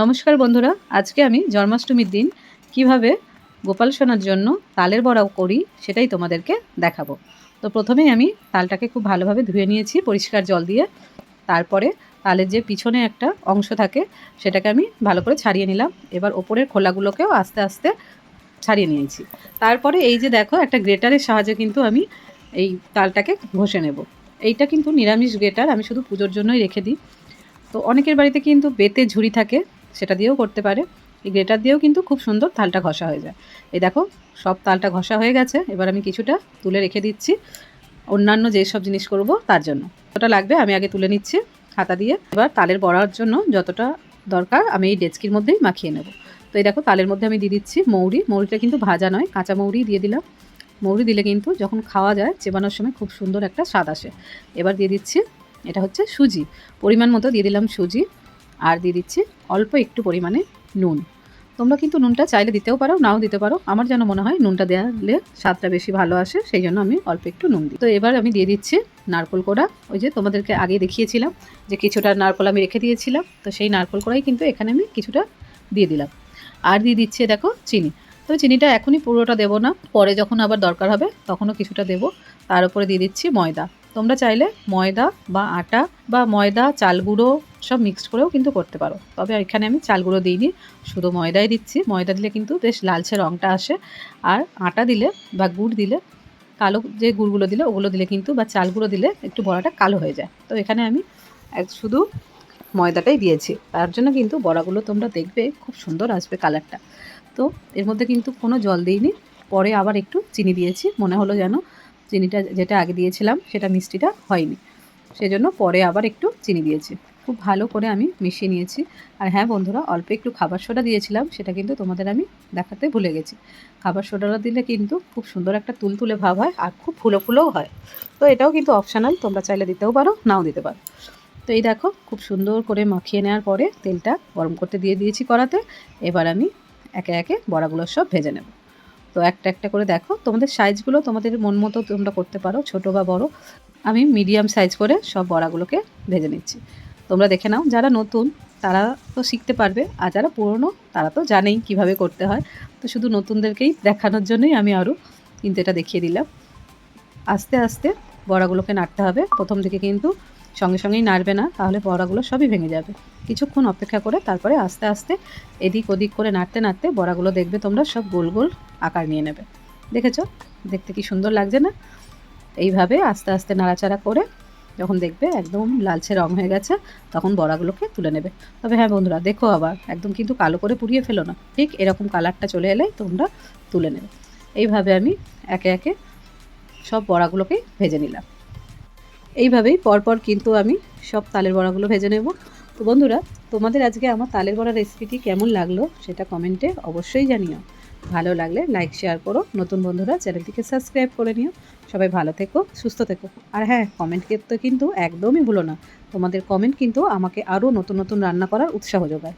নমস্কার বন্ধুরা, আজকে আমি জন্মাষ্টমীর দিন কীভাবে গোপাল সোনার জন্য তালের বড়াও করি সেটাই তোমাদেরকে দেখাবো। তো প্রথমেই আমি তালটাকে খুব ভালোভাবে ধুয়ে নিয়েছি পরিষ্কার জল দিয়ে। তারপরে তালের যে পিছনে একটা অংশ থাকে, সেটাকে আমি ভালো করে ছাড়িয়ে নিলাম। এবার ওপরের খোলাগুলোকেও আস্তে আস্তে ছাড়িয়ে নিয়েছি। তারপরে এই যে দেখো, একটা গ্রেটারের সাহায্যে কিন্তু আমি এই তালটাকে ঘষে নেব। এইটা কিন্তু নিরামিষ গ্রেটার, আমি শুধু পুজোর জন্যই রেখে দিই। তো অনেকের বাড়িতে কিন্তু বেতে ঝুড়ি থাকে সেটা দিয়েও করতে পারে। এই গ্রেটার দিয়েও কিন্তু খুব সুন্দর তালটা ঘষা হয়ে যায়। এই দেখো, সব তালটা ঘষা হয়ে গেছে। এবার আমি কিছুটা তুলে রেখে দিচ্ছি। অন্যান্য যেসব জিনিস করব তার জন্য। যতটা লাগবে আমি আগে তুলে নিচ্ছি হাতা দিয়ে। এবার তালের বড়ার জন্য যতটা দরকার আমি এই ডেচকির মধ্যেই মাখিয়ে নেব। তো এই দেখো, তালের মধ্যে আমি দিয়ে দিচ্ছি মৌরি। মৌরিটা কিন্তু ভাজা নয়, কাঁচা মৌরি দিয়ে দিলাম। মৌরি দিলে কিন্তু যখন খাওয়া যায় চেবানোর সময় খুব সুন্দর একটা স্বাদ আসে। এবার দিয়ে দিচ্ছি, এটা হচ্ছে সুজি। পরিমাণ মতো দিয়ে দিলাম সুজি। আর দিয়ে দিচ্ছি অল্প একটু পরিমাণে নুন। তোমরা কিন্তু নুনটা চাইলে দিতেও পারো, নাও দিতে পারো। আমার যেন মনে হয় নুনটা দেওয়ালে স্বাদটা বেশি ভালো আসে, সেই জন্য আমি অল্প একটু নুন দিই। তো এবার আমি দিয়ে দিচ্ছি নারকোল কোড়া। ওই যে তোমাদেরকে আগে দেখিয়েছিলাম যে কিছুটা নারকোল আমি রেখে দিয়েছিলাম, তো সেই নারকোল কোড়াই কিন্তু এখানে আমি কিছুটা দিয়ে দিলাম। আর দিয়ে দিচ্ছে দেখো চিনি। তো চিনিটা এখনই পুরোটা দেবো না, পরে যখন আবার দরকার হবে তখনও কিছুটা দেবো। তার উপরে দিয়ে দিচ্ছি ময়দা। তোমরা চাইলে ময়দা বা আটা বা ময়দা, চাল গুঁড়ো সব মিক্সড করেও কিন্তু করতে পারো। তবে এখানে আমি চাল গুঁড়ো দিইনি, শুধু ময়দাই দিচ্ছি। ময়দা দিলে কিন্তু বেশ লালচে রঙটা আসে। আর আটা দিলে বা গুড় দিলে, কালো যে গুড়গুলো দিলে, ওগুলো দিলে কিন্তু বা চাল গুঁড়ো দিলে একটু বড়াটা কালো হয়ে যায়। তো এখানে আমি শুধু ময়দাটাই দিয়েছি। তার জন্য কিন্তু বড়াগুলো তোমরা দেখবে, খুব সুন্দর আসবে কালারটা। তো এর মধ্যে কিন্তু কোনো জল দিইনি। পরে আবার একটু চিনি দিয়েছি। মনে হলো যেন চিনিটা যেটা আগে দিয়েছিলাম, সেটা মিষ্টিটা হয়নি। সেজন্য পরে আবার একটু চিনি দিয়েছি। খুব ভালো করে আমি মিশিয়ে নিয়েছি। আর হ্যাঁ বন্ধুরা, অল্প একটু খাবার সোডা দিয়েছিলাম, সেটা কিন্তু তোমাদের আমি দেখাতে ভুলে গেছি। খাবার সোডাটা দিলে কিন্তু খুব সুন্দর একটা তুলতুলে ভাব হয় আর খুব ফুলো ফুলোও হয়। তো এটাও কিন্তু অপশানাল তোমরা চাইলে দিতেও পারো, নাও দিতে পারো। তো এই দেখো, খুব সুন্দর করে মাখিয়ে নেওয়ার পরে তেলটা গরম করতে দিয়ে দিয়েছি কড়াতে। এবার আমি একে একে বড়াগুলো সব ভেজে নেব। তো একটা একটা করে দেখো, তোমাদের সাইজগুলো তোমাদের মন মতো তোমরা করতে পারো, ছোট বা বড়। আমি মিডিয়াম সাইজ করে সব বড়াগুলোকে ভেজে নিচ্ছি। তোমরা দেখে নাও, যারা নতুন, তারা তো শিখতে পারবে, আর যারা পুরনো, তারা তো জানেই কীভাবে করতে হয়। তো শুধু নতুনদেরকেই দেখানোর জন্যই আমি আরও কিন্তু এটা দেখিয়ে দিলাম। আস্তে আস্তে বড়াগুলোকে নাড়তে হবে। প্রথম দিকে কিন্তু সঙ্গে সঙ্গেই নাড়বে না, তাহলে বড়াগুলো সবই ভেঙে যাবে। কিছুক্ষণ অপেক্ষা করে তারপরে আস্তে আস্তে এদিক ওদিক করে নাড়তে নাড়তে বড়াগুলো দেখবে তোমরা সব গোল গোল আকার নিয়ে নেবে। দেখেছ? দেখতে কি সুন্দর লাগছে না? এইভাবে আস্তে আস্তে নাড়াচাড়া করে যখন দেখবে একদম লালচে রং হয়ে গেছে, তখন বড়াগুলোকে তুলে নেবে। তবে হ্যাঁ বন্ধুরা, দেখো আবার, একদম কিন্তু কালো করে পুড়িয়ে ফেলো না। ঠিক এরকম কালারটা চলে এলে তোমরা তুলে নেবে। এইভাবে আমি একে একে সব বড়াগুলোকে ভেজে নিলাম। এইভাবেই পরপর কিন্তু আমি সব তালের বড়াগুলো ভেজে নেব। তো বন্ধুরা, তোমাদের আজকে আমার তালের বড়া রেসিপিটি কেমন লাগল সেটা কমেন্টে অবশ্যই জানিও। ভালো লাগলে লাইক শেয়ার করো। নতুন বন্ধুরা, চ্যানেলটিকে সাবস্ক্রাইব করে নিও। সবাই ভালো থেকো, সুস্থ থেকো। আর হ্যাঁ কমেন্ট করতে কিন্তু একদমই ভুলো না। তোমাদের কমেন্ট কিন্তু আমাকে আরও নতুন নতুন রান্না করার উৎসাহ যোগায়।